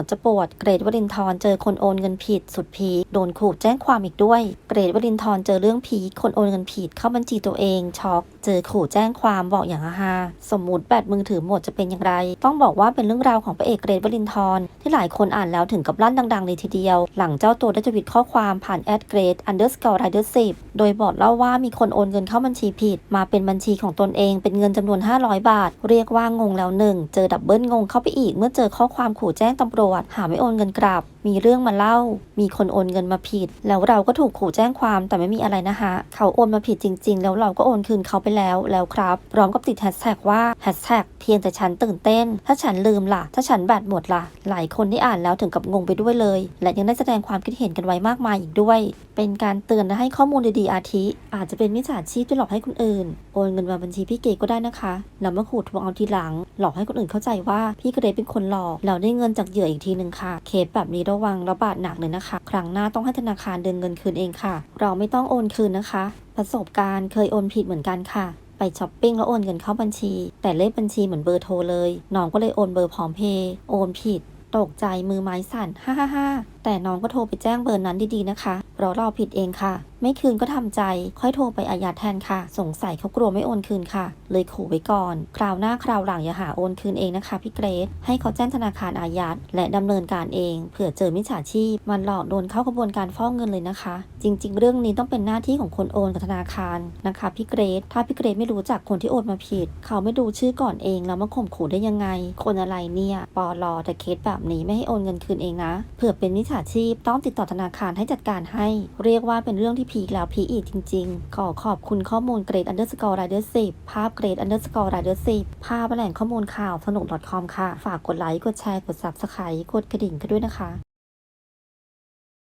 วดจะปวด เกรดวรินทร์เจอคนโอนเงินผิด สุดพีโดนขู่แจ้งความอีกด้วย เกรดวรินทร์เจอเรื่องพีคนโอนเงินผิดเข้าบัญชีตัวเองช็อกเจอขู่แจ้งความบอกอย่างฮาสมมุติแบตมือถือหมดจะเป็นอย่างไร ต้องบอกว่าเป็นเรื่องราวของพระเอกเกรดวรินทร์ที่หลายคนอ่านแล้วถึงกับลั่นดังๆเลยทีเดียว หลังเจ้าตัวได้ทวิตข้อความผ่านแอดเกรด underscore rider 10โดยบอกเล่าว่ามีคนโอนเงินเข้าบัญชีผิด มาเป็นบัญชีของตนเองเป็นเงินจำนวน 500 บาท เรียกว่างงแล้วหนึ่งเจอดับเบิลงงเข้าไปอีกเมื่อเจอข้อความขู่แจ้งตำรวจหาไม่โอนเงินกลับมีเรื่องมาเล่า มีคนโอนเงินมาผิด แล้วเราก็ถูกขู่แจ้งความแต่ไม่มีอะไรนะคะเขาโอนมาผิดจริง ๆ แล้วเราก็โอนคืนเขาไปแล้วแล้วครับพร้อมกับติดแฮชแท็กว่าแฮชแท็กเพียงแต่ฉันตื่นเต้น ถ้าฉันลืมล่ะ ถ้าฉันแบตหมดล่ะ หลายคนที่อ่านแล้วถึงกับงงไปด้วยเลย และยังได้แสดงความคิดเห็นกันไว้มากมายอีกด้วย เป็นการเตือนและให้ข้อมูลดีๆอาทิ อาจจะเป็นมิจฉาชีพที่หลอกให้คนอื่น โอนเงินมาบัญชีพี่เก๋ก็ได้นะคะแล้วมาขู่ทวงเอาทีหลัง หลอกให้คนอื่นเข้าใจว่าพี่เกรดเป็นคนหลอกเราได้เงินจากเหยื่ออีกทีหนึ่งค่ะ เคสแบบนี้ระวังระบาดหนักเลยนะคะ ครั้งหน้าต้องให้ธนาคารเดินเงินคืนเองค่ะ เราไม่ต้องโอนคืนนะคะ ประสบการณ์เคยโอนผิดเหมือนกันค่ะ ไปช้อปปิ้งแล้วโอนเงินเข้าบัญชี แต่เลขบัญชีเหมือนเบอร์โทรเลยน้องก็เลยโอนเบอร์พร้อมเพย์โอนผิดตกใจมือไม้สั่น ฮ่าฮ่าฮ่าแต่น้องก็โทรไปแจ้งเบอร์นั้นดีๆนะคะเพราะเราผิดเองค่ะ ไม่คืนก็ทำใจ ค่อยโทรไปอายัดแทนค่ะ สงสัยเขากลัวไม่โอนคืนค่ะ เลยขู่ไว้ก่อน คราวหน้าคราวหลังอย่าหาโอนคืนเองนะคะพี่เกรซให้เขาแจ้งธนาคารอายัดและดำเนินการเองเผื่อเจอมิจฉาชีพ มันหลอกโดนเข้ากระบวนการฟอกเงินเลยนะคะ จริง ๆ เรื่องนี้ต้องเป็นหน้าที่ของคนโอนกับธนาคารนะคะพี่เกรซถ้าพี่เกรซไม่รู้จักคนที่โอนมาผิด เขาไม่ดูชื่อก่อนเองแล้วมาข่มขู่ได้ยังไง คนอะไรเนี่ยปอลอแต่เคสแบบนี้ไม่ให้โอนเงินคืนเองนะเผื่อเป็นมิจฉาชีพต้องติดต่อธนาคารให้จัดการให้ เรียกว่าเป็นเรื่องที่พีคแล้วพีคอีกจริง ๆ ขอขอบคุณข้อมูลเกรด underscore rider 10ภาพเกรด underscore rider 10ภาพแหล่งข้อมูลข่าวสนุก .com ค่ะ ฝากกดไลค์ กดแชร์ กด subscribe กดกระดิ่งกันด้วยนะคะ